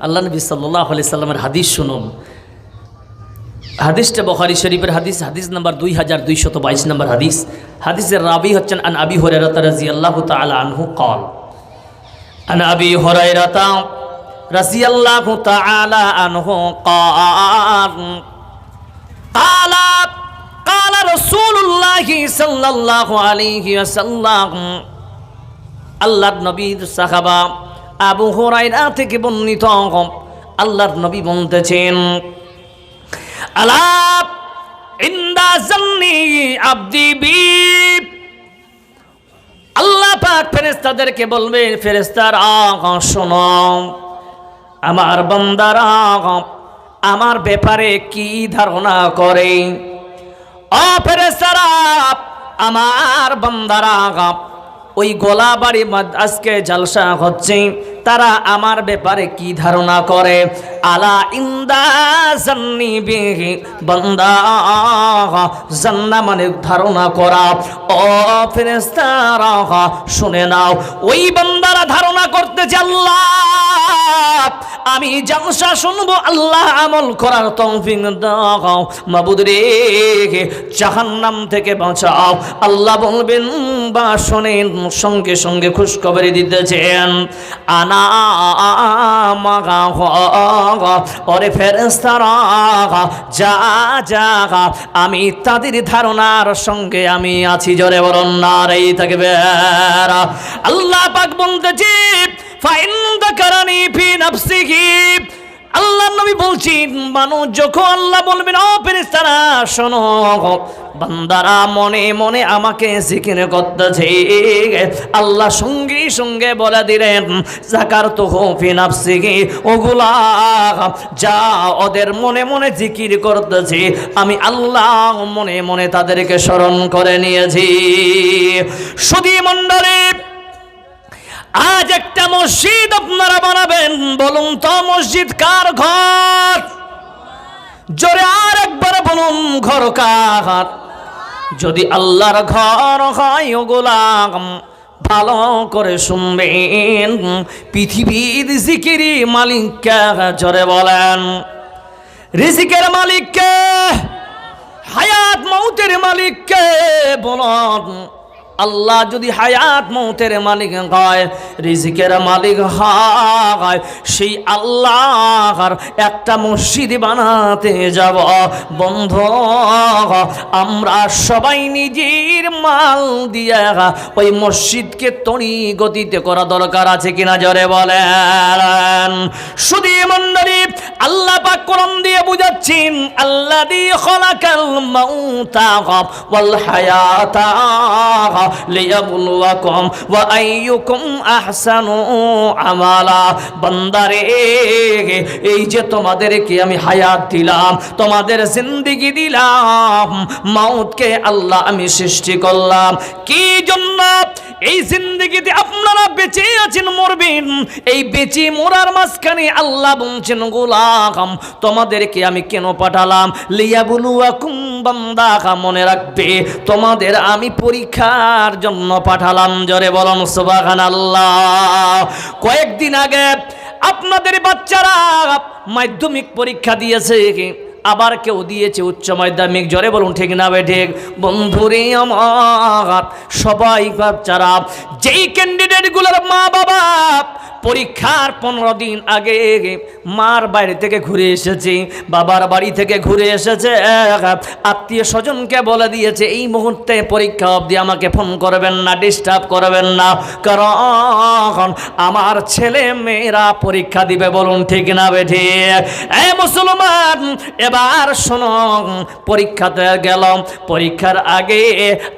আল্লাহ নবী সাল্লাহ আলি সাল্লামের হাদিস শুনুন হাদিসটা বখারি শরীফের হাদিস হাদিস নাম্বার দুই হাজার দুইশত বাইশ নম্বর হাদিস হাদিসের রাবি হচ্ছেন আন আবি হরেরত রাজি আল্লাহ তালা আনহু কল আন আবি হরাইরত রাজি আল্লাহ তালা আনহু কল قال قال رسول الله صلى الله عليه وسلم আল্লাহর নবীর সাহাবা আবু হুরাইরা থেকে বর্ণিত আল্লাহর নবী বলতেছেন আলাপ আমার বান্দারা আমার ব্যাপারে কি ধারণা করে? ও ফেরেশতারা, আমার বান্দারা ওই গোলাবাড়ি আজকে জালসা হচ্ছে। তারা আমার ব্যাপারে কি ধারণা করে? আলা ইন্দা জান্নি বিহি বান্দা। মানে ধারণা করা। ও ফেরেশতারা, শুনে নাও, ওই বান্দারা ধারণা করতেছে আল্লাহ, আমি জালসা শুনব, আল্লাহ আমল করার তৌফিক দাও। মাবুদ রে, জাহান্নাম থেকে বাঁচাও। আল্লাহ বলবেন, বা শোনেন, সঙ্গে সঙ্গে খুশখবরি দিতেছেন। আনা মাগা ওরে ফেরেস্তারা যা যা, আমি তাদের ধারণার সঙ্গে আমি আছি, জোরে বলুন না রে থাকবে আল্লাহ পাক বলতেছি, ফাইন দাকারানি ফি নাফসিহি। আল্লাহ নবী বলছেন, মানুষ যখন আল্লাহ বলবেন, ও ফেরেশতারা, শোনো বান্দারা মনে মনে আমাকে জিকির করতেছে। আল্লাহ সঙ্গে সঙ্গে বলে দিলেন, জাকার তো ফি নাফসিহি ওগুলা যা ওদের মনে মনে জিকির করতেছে, আমি আল্লাহ মনে মনে তাদেরকে স্মরণ করে নিয়েছি। সুধী মণ্ডলী, আজ একটা মসজিদ আপনারা বানাবেন, বলুন তো মসজিদ কার ঘর? জোরে আর একবার বলুন, ঘর কার? যদি আল্লাহর ঘর হয় গোলাম, ভালো করে শুনবেন। পৃথিবীর জিকিরি মালিককে জরে বলেন। রিজিকের মালিককে, হায়াত মৌতের মালিককে বলুন। আল্লাহ যদি হায়াত মৌতের মালিক হয়, রিজিকের মালিক হয়, সেই আল্লাহর একটা মসজিদ বানাতে যাব। বন্ধ, আমরা সবাই নিজের মাল দিয়ে ওই মসজিদকে তড়ি গতিতে করা দরকার আছে কিনা জরে বলেন। শুধু আল্লাহ পাক কোরআন দিয়ে বুঝাচ্ছেন আল্লাহ দিয়ে খলাকাল মাউতা ওয়াল হায়াতা। লিয়াবলুয়াকুম ওয়া আইয়ুকুম আহসানু আমালা। বান্দারে, এই যে তোমাদেরকে আমি হায়াত দিলাম, তোমাদের জিন্দেগি দিলাম, মাউতকে আল্লাহ আমি সৃষ্টি করলাম। কি জন্য এই জিন্দেগিতে আপনারা বেঁচে আছেন মরবেন। এই বেঁচে মরার মাঝখানে আল্লাহ বলছেন, গোলাম, তোমাদেরকে আমি কেন পাঠালাম? লিয়া বুলুয়াকুম বান্দা মনে রাখবে, তোমাদের আমি পরীক্ষার জন্য পাঠালাম। জরে বলন সুবাহান আল্লাহ কয়েকদিন আগে আপনাদের বাচ্চারা মাধ্যমিক পরীক্ষা দিয়েছে। আবার কেউ দিয়েছে উচ্চ মাধ্যমিক। জরে বলুন, ঠিক না বে ঠিক? বন্ধুরে আমার, সবাই বাচ্চারা যেই ক্যান্ডিডেটগুলোর মা বাবা পরীক্ষার পনেরো দিন আগে মার বাড়ি থেকে ঘুরে এসেছে, বাবার বাড়ি থেকে ঘুরে এসেছে, আত্মীয় স্বজনকে বলে দিয়েছে, এই মুহূর্তে পরীক্ষা অবধি আমাকে ফোন করবেন না ডিস্টার্ব করবেন না। কারণ আমার ছেলে মেয়েরা পরীক্ষা দিবে বলুন, ঠিক না বেঠি এ মুসলমান এবার শোনো পরীক্ষাতে গেল। পরীক্ষার আগে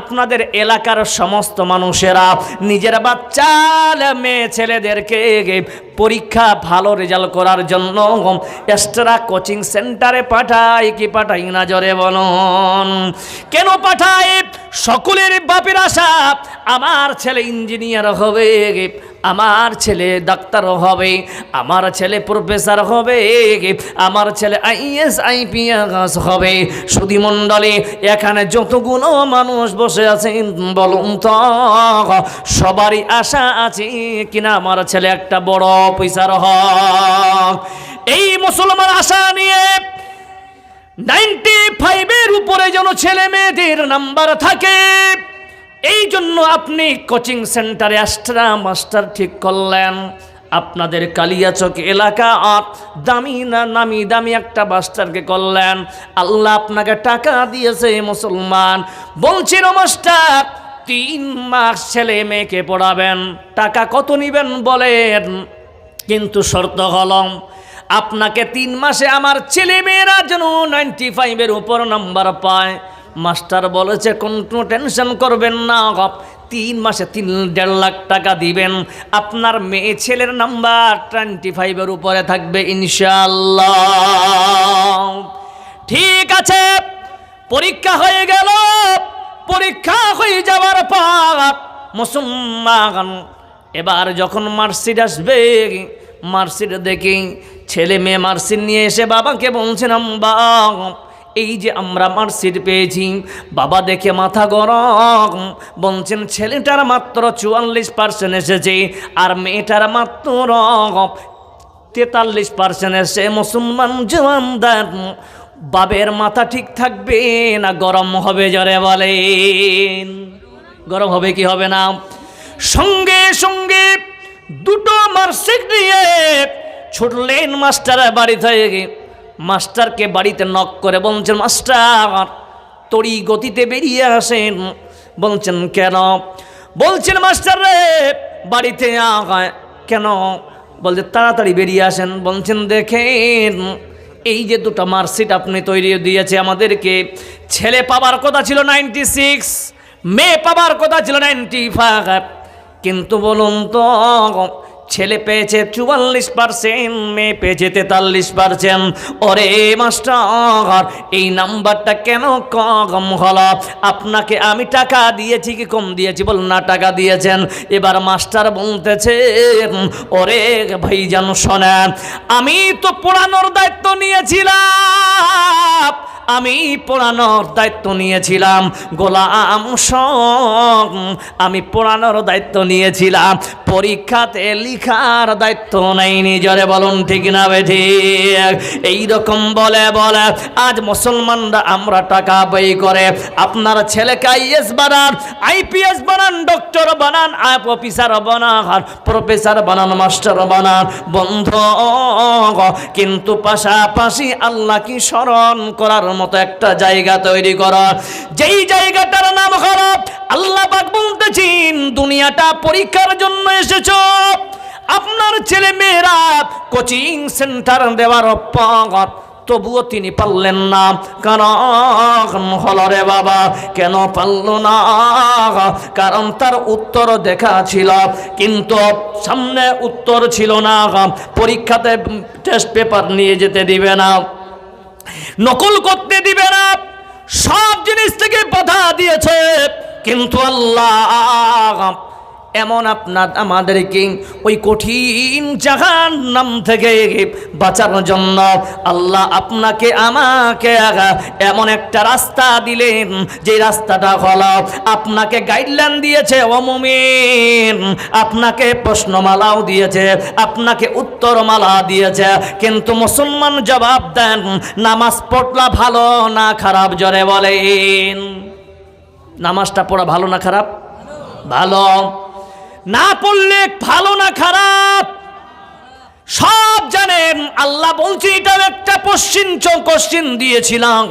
আপনাদের এলাকার সমস্ত মানুষেরা, নিজের বাচ্চা মেয়ে ছেলেদেরকে পরীক্ষা ভালো রেজাল্ট করার জন্য এক্সট্রা কোচিং সেন্টারে পাঠায় কি পাঠাই না জরে বলুন। কেন পাঠায়? সকলের বাপের আশা, আমার ছেলে ইঞ্জিনিয়ার হবে, আমার ছেলে ডাক্তার হবে, আমার ছেলে প্রফেসর হবে, আমার ছেলে আইএস আইপিএস হবে। সুধী মণ্ডলী এখানে যতগুলো মানুষ বসে আছেন, বলুন তো, সবারই আশা আছে কিনা? আমার ছেলে একটা বড় অফিসার হয় নাইনটি ফাইভের উপরে যেন ছেলে মেয়েদের নাম্বার থাকে এই জন্য আপনি কোচিং সেন্টারে আস্ট্রা মাস্টার ঠিক করলেন। আপনাদের কালিয়াচক এলাকা আর দামি না নামি দামি একটা মাস্টারকে করলেন। আল্লাহ আপনাকে টাকা দিয়েছে, মুসলমান। বলছিল, মাস্টার, তিন মাস ছেলে মেয়েকে পড়াবেন, টাকা কত নিবেন বলেন? কিন্তু শর্ত হলম আপনাকে তিন মাসে আমার ছেলে মেয়েরা যেন নাইনটি ফাইভের উপর নাম্বার পায়। মাস্টার বলেছে, কোনো টেনশন করবেন না তিন মাসে তিন দেড় লাখ টাকা দিবেন। আপনার মেয়ে ছেলের নাম্বার টোয়েন্টি ফাইভের উপরে থাকবে ইনশাল্লাহ ঠিক আছে, পরীক্ষা হয়ে গেল। পরীক্ষা হয়ে যাওয়ার পর মুসলমান এবার যখন মার্কশিট আসবে মার্কশিট দেখি ছেলে মেয়ে মার্কশিট নিয়ে এসে বাবাকে বলছিলাম বাবা এই যে আমরা মার্কশিট পেয়েছি, বাবা দেখে মাথা গরম। বলছেন, ছেলেটার মাত্র চুয়াল্লিশ পার্সেন্ট এসেছে আর মেয়েটার মাত্র তেতাল্লিশ পার্সেন্ট এসে মুসলমান জওয়ানদার বাবের মাথা ঠিক থাকবে না গরম হবে জরে বলেন। গরম হবে কি হবে না? সঙ্গে সঙ্গে দুটো মার্কশিট নিয়ে ছুটলেন মাস্টার বাড়ি থেকে। মাস্টারকে বাড়িতে নক করে বলছেন, মাস্টার তড়ি গতিতে বেরিয়ে আসেন। বলছেন, কেন? বলছেন, মাস্টার রে, বাড়িতে কেন? বলছে, তাড়াতাড়ি বেরিয়ে আসেন। বলছেন, দেখেন, এই যে দুটো মার্কশিট আপনি তৈরি দিয়েছে আমাদেরকে, ছেলে পাবার কথা ছিল নাইনটি সিক্স, মেয়ে পাবার কথা ছিল নাইনটি ফাইভ। কিন্তু বলুন তো ছেলে পেয়েছে চুয়াল্লিশ পার্সেন্ট, মেয়ে পেয়েছে তেতাল্লিশ পার্সেন্ট। ওরে মাস্টার, এই নাম্বারটা কেন কম হল? আপনাকে আমি টাকা দিয়েছি কি কম দিয়েছি? বল না, টাকা দিয়েছেন। এবার মাস্টার বলতেছে, ওরে ভাইজান শোনেন, আমি তো পড়ানোর দায়িত্ব নিয়েছিলাম। আমি পড়ানোর দায়িত্ব নিয়েছিলাম, গোলাম সং আমি পড়ানোর দায়িত্ব নিয়েছিলাম, পরীক্ষাতে লিখার দায়িত্ব নেই নিজরে বলুন ঠিক না বেঠি এইরকম বলে বলে, আজ মুসলমানরা আমরা টাকা ব্যয় করে, আপনার ছেলেকে আইএস বানান, আইপিএস বানান, ডক্টর বানান অফিসার বানান, প্রফেসর বানান, মাস্টার বানান, বন্ধ। কিন্তু পাশাপাশি আল্লাহ কি স্মরণ করার মতো একটা জায়গা তৈরি করা। যেই জায়গাটার নাম হলো আল্লাহ পাক বলতেছেন, দুনিয়াটা পরীক্ষার জন্য এসেছ। আপনার ছেলে মেয়েরা কোচিং সেন্টার দেওয়ার পর তবুও তিনি পারলেন না। কারণ হল রে বাবা, কেন পারল না? কারণ তার উত্তর দেখা ছিল, কিন্তু সামনে উত্তর ছিল না। পরীক্ষাতে টেস্ট পেপার নিয়ে যেতে দিবে না। নকল করতে দিবে না। সব জিনিস থেকে বাধা দিয়েছে। কিন্তু আল্লাহ এমন আপনার আমাদেরকে ওই কঠিন জাহান নাম থেকে বাঁচানোর জন্য আল্লাহ আপনাকে আমাকে এমন একটা রাস্তা দিলেন, যে রাস্তাটা হলো আপনাকে গাইডলাইন দিয়েছে অমুমিন আপনাকে প্রশ্নমালাও দিয়েছে, আপনাকে উত্তরমালা দিয়েছে, কিন্তু মুসলমান জবাব দেন, নামাজ পড়লা ভালো না খারাপ? জরে বলেন। নামাজটা পড়া ভালো না খারাপ? ভালো। না পড়লে ভালো না খারাপ। সব জানেন আল্লাহ বলছি এটা একটা পশ্চিম কোশ্চিন দিয়েছিলাম।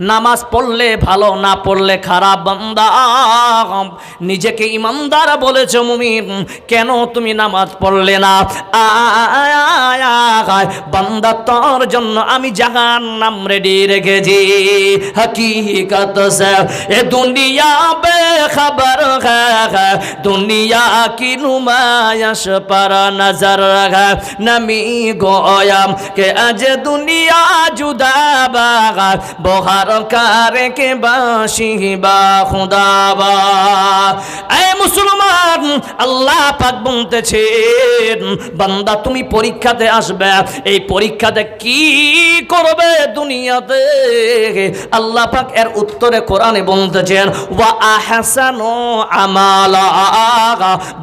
নামাজ পড়লে ভালো, না পড়লে খারাপ, বান্দা। নিজেকে ইমানদার বলেছ মুমিন, কেন তুমি নামাজ পড়লে না? বান্দা, তোর জন্য আমি জাহান নাম রেডি রেখেছি। হকিকত এ দুনিয়া বে খবর দুনিয়া কি নুমায়াস পার নজর নমি গোয়াম, কে আজ দুনিয়া জুদা বাগা বহা আর কে বাসি বা খুদাবা। এ মুসলমান, আল্লাহ পাক বলতেছে বান্দা তুমি পরীক্ষাতে আসবে, এই পরীক্ষাতে কি করবে দুনিয়াতে? আল্লাহ পাক এর উত্তরে কোরআনে বলতেছেন, ওয়া আহসানো আমালা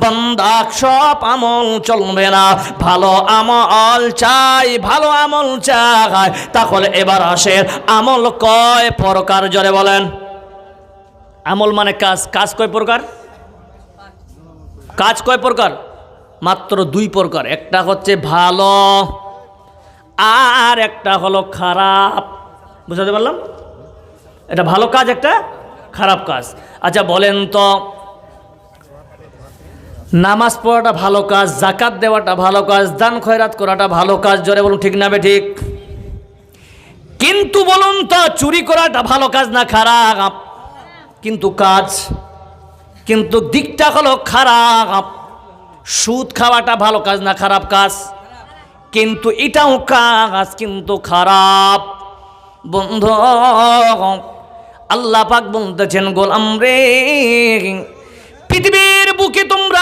বান্দা সব আমল চলবে না, ভালো আমল চাই, ভালো আমল চাই। তাহলে এবার আসে আমল কর কয় প্রকার জরে বলেন। আমল মানে কাজ। কাজ কয় প্রকার? কাজ কয় প্রকার? মাত্র দুই প্রকার। একটা হচ্ছে ভালো, আর একটা হলো খারাপ। বুঝাতে পারলাম? এটা ভালো কাজ, একটা খারাপ কাজ। আচ্ছা বলেন তো, নামাজ পড়াটা ভালো কাজ, জাকাত দেওয়াটা ভালো কাজ, দান খয়রাত করাটা ভালো কাজ, জোরে বলুন, ঠিক না বে ঠিক? কিন্তু বলুন তো, চুরি করাটা ভালো কাজ না খারাপ? কিন্তু কাজ, কিন্তু দিকটা হলো খারাপ। সুদ খাওয়াটা ভালো কাজ না খারাপ কাজ? কিন্তু এটাও কাজ, কিন্তু খারাপ। বন্ধ, আল্লাহ পাক বলতেছেন, গোলাম রে, পৃথিবীর বুকে তোমরা